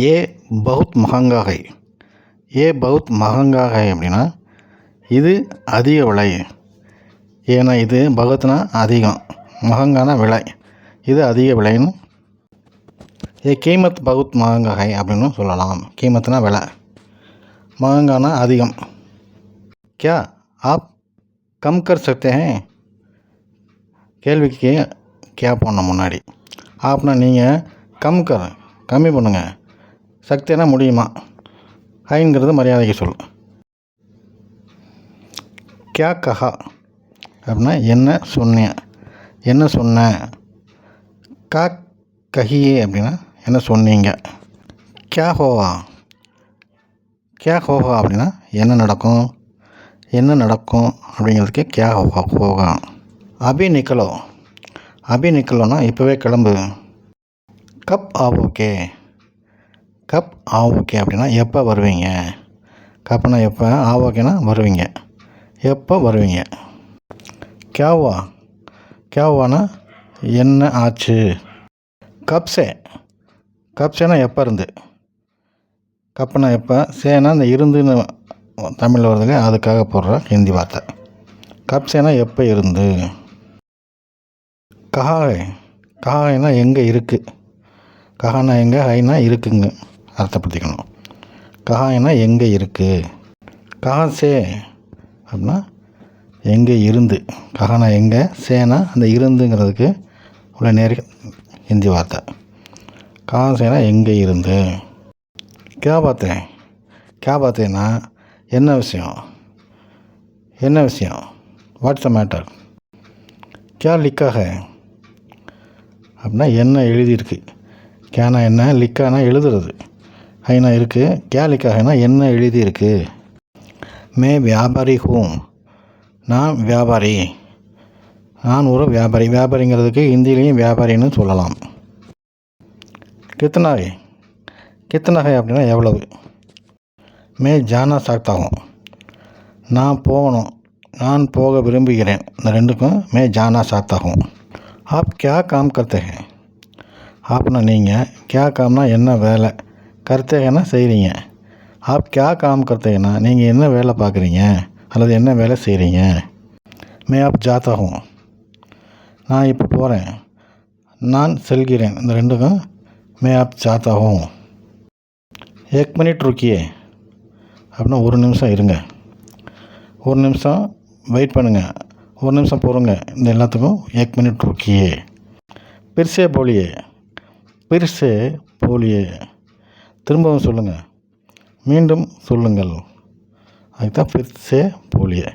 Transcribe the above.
ஏ both மகங்காகை. ஏ both மகங்காகை அப்படின்னா இது அதிக விலை. ஏன்னா இது பகத்னா அதிகம். மகங்கான விலை. இது அதிக விலைன்னு ஏ கீமத் பகுத் மகங்காகை அப்படின்னு சொல்லலாம். கீமத்னா விலை. மகங்கானா அதிகம். கியா ஆப் கம் கர் சக்தே கேள்விக்கு கேட்போம் முன்னாடி. ஆப்னா நீங்கள் கம் கர் கம்மி பண்ணுங்கள் சக்தினா முடியுமா? ஹைங்கிறது மரியாதைக்கு சொல். கியா கஹா. அப்படின்னா என்ன சொன்னேன் என்ன சொன்னேன் கா கஹியே அப்படின்னா என்ன சொன்னீங்க? கியா ஹோவா கியா ஹோகா அப்படின்னா என்ன நடக்கும்? என்ன நடக்கும்? அப்படிங்கிறதுக்கு கியா ஹோகா ஹோகா அபி நிக்கலோ. அபி நிக்கலோன்னா இப்போவே கிளம்பு. கப் ஆவோகே. கப் ஆ ஓகே அப்படின்னா எப்போ வருவீங்க? கப்னா எப்போ? ஆ ஓகேன்னா வருவீங்க. எப்போ வருவீங்க? கேவா கேவானா என்ன ஆச்சு? கப்ஸே கப்ஸேனா எப்போ இருந்து? கப்புனா எப்போ? சேனா இந்த இருந்துன்னு தமிழில் வருது இல்லையா? அதுக்காக போடுற ஹிந்தி வார்த்தை. கப்ஸேனா எப்போ இருந்து? கஹாய் கஹாய்னா எங்கே இருக்குது கஹானா எங்கே? ஹைனா இருக்குங்க. அர்த்தப்படுத்திக்கணும். கஹாயனா எங்கே இருக்குது கஹாசே அப்படின்னா எங்கே இருந்து? கஹானா எங்கே? சேனா அந்த இருந்துங்கிறதுக்கு உள்ள நேர் ஹிந்தி வார்த்தை. காசேனா எங்கே இருந்து? கே பார்த்தேன் கே பார்த்தேன்னா என்ன விஷயம்? என்ன விஷயம்? வாட்ஸ் த மேட்டர் கே லிக்காக அப்படின்னா என்ன எழுதியிருக்கு? கேனா என்ன? லிக்கானா எழுதுறது. ஹைனா இருக்குது கே லிக்காகனா என்ன எழுதியிருக்கு? மே வியாபாரி ஹூம் நான் வியாபாரி. நான் ஒரு வியாபாரி. வியாபாரிங்கிறதுக்கு ஹிந்திலையும் வியாபாரின்னு சொல்லலாம். கித்தனா है அப்படின்னா எவ்வளவு? மே ஜானா சாக்தாகும் நான் போகணும். நான் போக விரும்புகிறேன். இந்த ரெண்டுக்கும் மே ஜானா சாக்தாகும் ஆப் கே காம் கர்த்தே ஆப்னா நீங்கள் கே காம்னா என்ன வேலை? கர்த்தேகன்னா செய்கிறீங்க ஆப் கே காம் கர்த்தேகன்னா நீங்கள் என்ன வேலை பார்க்குறீங்க? அல்லது என்ன வேலை செய்கிறீங்க மே ஆப் ஜாத்தாகும் நான் இப்போ போகிறேன் நான் செல்கிறேன். இந்த ரெண்டுக்கும் மே ஆப் ஜாத்தாகும் எக் மினிட் ருக்கியே. அப்படின்னா ஒரு நிமிஷம் இருங்க. ஒரு நிமிஷம் வெயிட் பண்ணுங்கள் ஒரு நிமிஷம் பொறுங்க. இந்த எல்லாத்துக்கும் எக் மினிட் ருக்கியே. பிர்சே போலியே. பிர்சே போலியே. திரும்பவும் சொல்லுங்கள் மீண்டும் சொல்லுங்கள். அதுக்கு தான் பிர்சே போலியே.